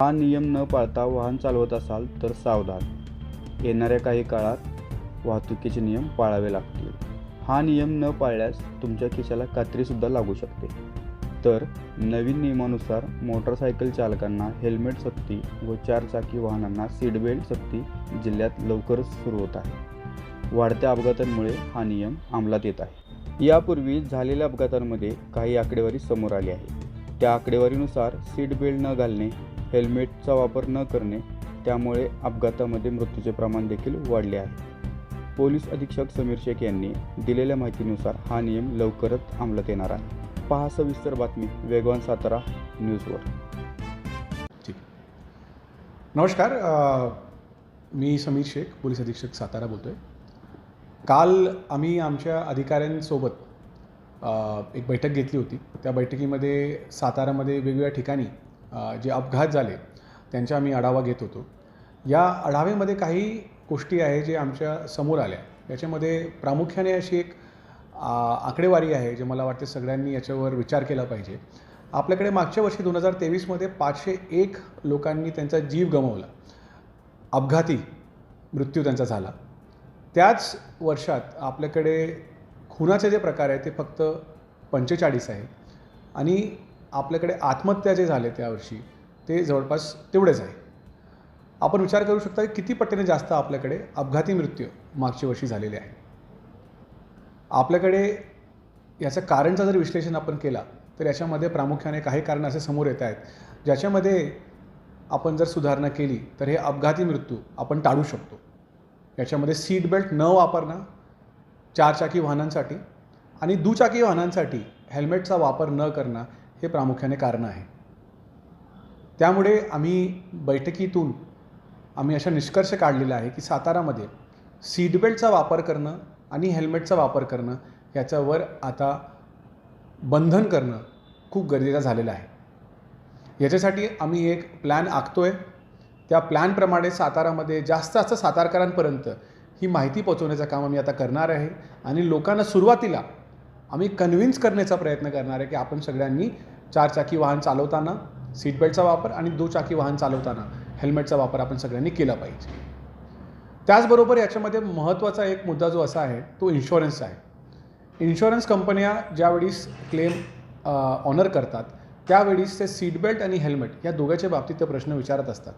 हा नियम न पाळता वाहन चालवत असाल तर सावधान. येणाऱ्या काही काळात वाहतुकीचे नियम पाळावे लागतील. हा नियम न पाळल्यास तुमच्या खिशाला कात्रीसुद्धा लागू शकते. तर नवीन नियमानुसार मोटरसायकल चालकांना हेल्मेट सक्ती व चारचाकी वाहनांना सीटबेल्ट सक्ती जिल्ह्यात लवकरच सुरू होत आहे. वाढत्या अपघातांमुळे हा नियम अंमलात येत आहे. यापूर्वी झालेल्या अपघातांमध्ये काही आकडेवारी समोर आली आहे. त्या आकडेवारीनुसार सीट बेल्ट न घालणे हेल्मेटचा वापर न करणे त्यामुळे अपघातामध्ये मृत्यूचे प्रमाण देखील वाढले आहे. पोलीस अधीक्षक समीर शेख यांनी दिलेल्या माहितीनुसार हा नियम लवकरच अंमलात येणार आहे. पहा सविस्तर बातमी वेगवान सातारा न्यूजवर. ठीक नमस्कार मी समीर शेख पोलीस अधीक्षक सातारा बोलतो आहे काल आम्ही आमच्या अधिकाऱ्यांसोबत एक बैठक घेतली होती. त्या बैठकीमध्ये सातारामध्ये वेगवेगळ्या ठिकाणी जे अपघात झाले त्यांचा आम्ही आढावा घेत होतो. या आढाव्यामध्ये काही गोष्टी आहे जे आमच्यासमोर आल्या. याच्यामध्ये प्रामुख्याने अशी एक आकडेवारी आहे जे मला वाटते सगळ्यांनी याच्यावर विचार केला पाहिजे. आपल्याकडे मागच्या वर्षी दोन हजार तेवीसमध्ये पाचशे एक लोकांनी त्यांचा जीव गमावला. अपघाती मृत्यू त्यांचा झाला. त्याच वर्षात आपल्याकडे खुनाचे जे प्रकार आहे ते फक्त पंचेचाळीस आहे. आणि आपल्याकडे आत्महत्या जे झाले त्यावर्षी ते जवळपास तेवढेच आहे. आपण विचार करू शकता की किती पटीने जास्त आपल्याकडे अपघाती मृत्यू मागच्या वर्षी झालेले आहे. आपल्याकडे याचं कारणचं जर विश्लेषण आपण केला तर याच्यामध्ये प्रामुख्याने काही कारणं असे समोर येत आहेत ज्याच्यामध्ये आपण जर सुधारणा केली तर हे अपघाती मृत्यू आपण टाळू शकतो. याच्यामध्ये सीट बेल्ट न वापरणं चारचाकी वाहनांसाठी आणि दुचाकी वाहनांसाठी हेल्मेटचा वापर न करणं हे प्रामुख्याने कारण आहे. त्यामुळे आम्ही बैठकीतून आम्ही अशा निष्कर्ष काढलेला आहे की सातारामध्ये सीटबेल्टचा वापर करणं आणि हेल्मेटचा वापर करणं याच्यावर आता बंधन करणं खूप गरजेचं झालेलं आहे. याच्यासाठी आम्ही एक प्लॅन आखतो आहे त्या प्लॅनप्रमाणे सातारामध्ये जास्त जास्त सातारकरांपर्यंत ही माहिती पोचवण्याचं काम आम्ही आता करणार आहे आणि लोकांना सुरुवातीला आम्ही कन्व्हिन्स करण्याचा प्रयत्न करणार आहे की आपण सगळ्यांनी चारचाकी वाहन चालवताना सीटबेल्टचा वापर आणि दुचाकी वाहन चालवताना हेल्मेटचा वापर आपण सगळ्यांनी केला पाहिजे. त्याचबरोबर याच्यामध्ये महत्त्वाचा एक मुद्दा जो असा आहे तो इन्शुरन्सचा आहे. इन्शुरन्स कंपन्या ज्यावेळीस क्लेम ऑनर करतात त्यावेळीस ते सीटबेल्ट आणि हेल्मेट या दोघांच्या बाबतीत ते प्रश्न विचारत असतात.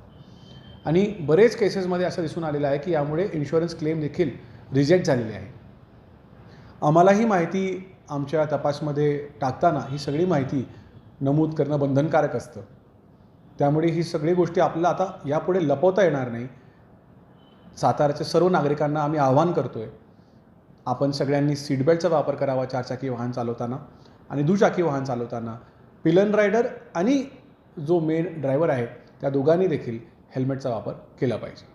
आणि बरेच केसेसमध्ये असं दिसून आलेलं आहे की यामुळे इन्शुरन्स क्लेम देखील रिजेक्ट झालेले आहे. आम्हालाही माहिती आमच्या तपासमध्ये टाकताना ही सगळी माहिती नमूद करणं बंधनकारक असतं. त्यामुळे ही सगळी गोष्टी आपल्याला आता यापुढे लपवता येणार नाही. साताराच्या सर्व नागरिकांना आम्ही आवाहन करतो आहे आपण सगळ्यांनी सीटबेल्टचा वापर करावा चारचाकी वाहन चालवताना आणि दुचाकी वाहन चालवताना. पिलन रायडर आणि जो मेन ड्रायव्हर आहे त्या दोघांनी देखील हेल्मेटचा वापर केला पाहिजे.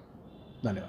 धन्यवाद.